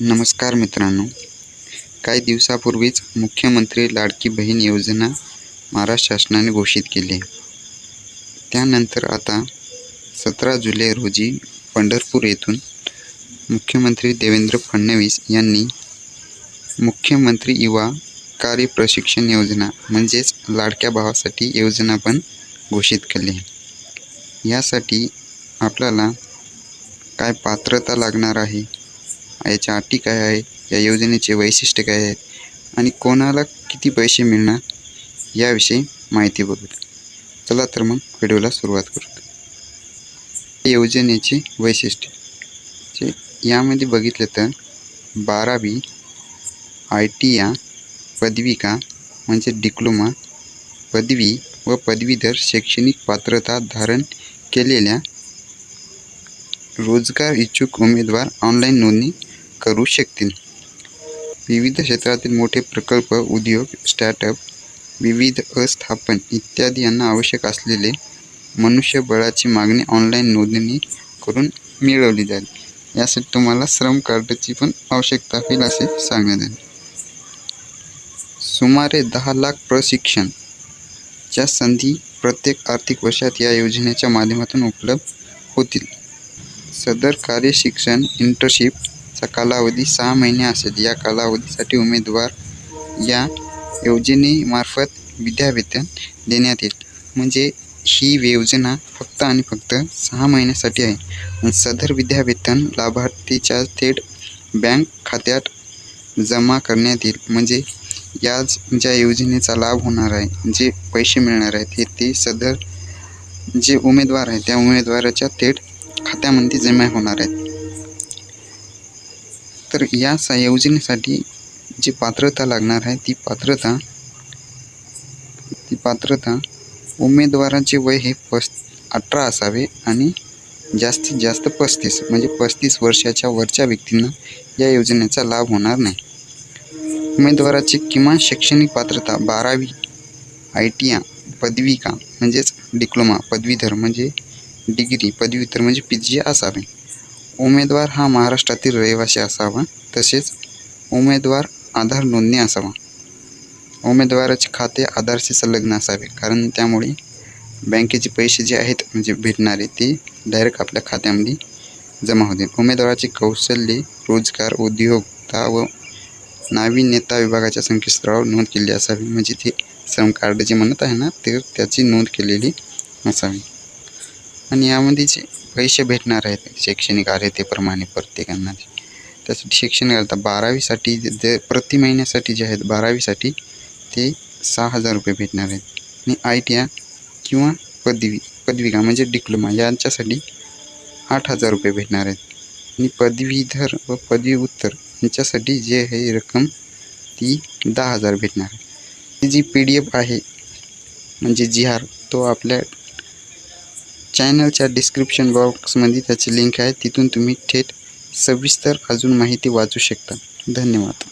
नमस्कार मित्रांनो. काही दिवसापूर्वीच मुख्यमंत्री लाडकी बहीण योजना महाराष्ट्र शासनाने घोषित केली. आहे त्यानंतर आता सतरा जुलै रोजी पंढरपूर येथून मुख्यमंत्री देवेंद्र फडणवीस यांनी मुख्यमंत्री युवा कार्य प्रशिक्षण योजना म्हणजेच लाडक्या भावासाठी योजना पण घोषित केली. आहे यासाठी आपल्याला काय पात्रता लागणार आहे? याच्या अटी काय आहे या योजनेचे वैशिष्ट्य काय आहेत? आणि कोणाला किती पैसे मिळणार? याविषयी माहिती बघू चला तर मग व्हिडिओला सुरुवात करू योजनेचे वैशिष्ट्य. जे यामध्ये बघितलं तर बारावी आय टी या पदविका म्हणजे डिप्लोमा पदवी व पदवीधर शैक्षणिक पात्रता धारण केलेल्या रोजगार इच्छुक उमेदवार ऑनलाईन नोंदणी करू शकतील. विविध क्षेत्रातील मोठे प्रकल्प उद्योग स्टार्टअप विविध अस्थापन इत्यादी यांना आवश्यक असलेले मनुष्यबळाची मागणी ऑनलाईन नोंदणी करून मिळवली जाईल. यासाठी तुम्हाला श्रम कार्डची पण आवश्यकता होईल असे सांगण्यात आले. सुमारे दहा लाख प्रशिक्षण च्या संधी प्रत्येक आर्थिक वर्षात या योजनेच्या माध्यमातून उपलब्ध होतील. सदर कार्य शिक्षण इंटर्नशिपचा कालावधी सहा महिने असेल. या कालावधीसाठी उमेदवार या योजनेमार्फत विद्यावेतन देण्यात येईल. म्हणजे ही योजना फक्त आणि फक्त सहा महिन्यासाठी आहे. आणि सदर विद्यावेतन लाभार्थीच्या थेट बँक खात्यात जमा करण्यात येईल. म्हणजे याच ज्या योजनेचा लाभ होणार आहे जे पैसे मिळणार आहेत हे ते सदर जे उमेदवार आहे त्या उमेदवाराच्या थेट खात्यामध्ये जमा होणार आहेत. तर या सा योजनेसाठी जी पात्रता लागणार आहे ती पात्रता ती पात्रता उमेदवाराचे वय हे पस अठरा असावे आणि जास्तीत जास्त पस्तीस म्हणजे पस्तीस वर्षाच्या वरच्या व्यक्तींना या योजनेचा लाभ होणार नाही. उमेदवाराची किमान शैक्षणिक पात्रता बारावी आय टी या पदविका म्हणजेच डिप्लोमा पदवीधर म्हणजे डिग्री पदव्युत्तर म्हणजे पी जी असावे. उमेदवार हा महाराष्ट्रातील रहिवासी असावा तसेच उमेदवार आधार नोंदणी असावा. उमेदवाराचे खाते आधारशी संलग्न असावे कारण त्यामुळे बँकेचे पैसे जे आहेत म्हणजे भेटणारे ते डायरेक्ट आपल्या खात्यामध्ये जमा होतील उमेदवाराचे कौशल्य रोजगार उद्योगता व नाविन्यता विभागाच्या संकेतस्थळावर नोंद केली असावी. म्हणजे ते श्रम कार्ड जे म्हणत आहे ना ते त्याची नोंद केलेली असावी आणि यामध्ये जे पैसे भेटणार आहेत शैक्षणिक अर्हतेप्रमाणे प्रत्येकांना. त्यासाठी शैक्षणिकता बारावीसाठी जे प्रति महिन्यासाठी जे आहेत बारावीसाठी ते सहा हजार रुपये भेटणार आहेत. आणि आय टी आय किंवा पदवी पदविका म्हणजे डिप्लोमा यांच्यासाठी आठ हजार रुपये भेटणार आहेत. आणि पदवीधर व पदवी उत्तर यांच्यासाठी जे आहे रक्कम ती दहा हजार भेटणार आहे. जी पी डी एफ आहे म्हणजे जी आर तो आपल्या चॅनलच्या डिस्क्रिप्शन बॉक्समध्ये त्याची लिंक आहे तिथून तुम्ही थेट सविस्तर अजून माहिती वाचू शकता. धन्यवाद.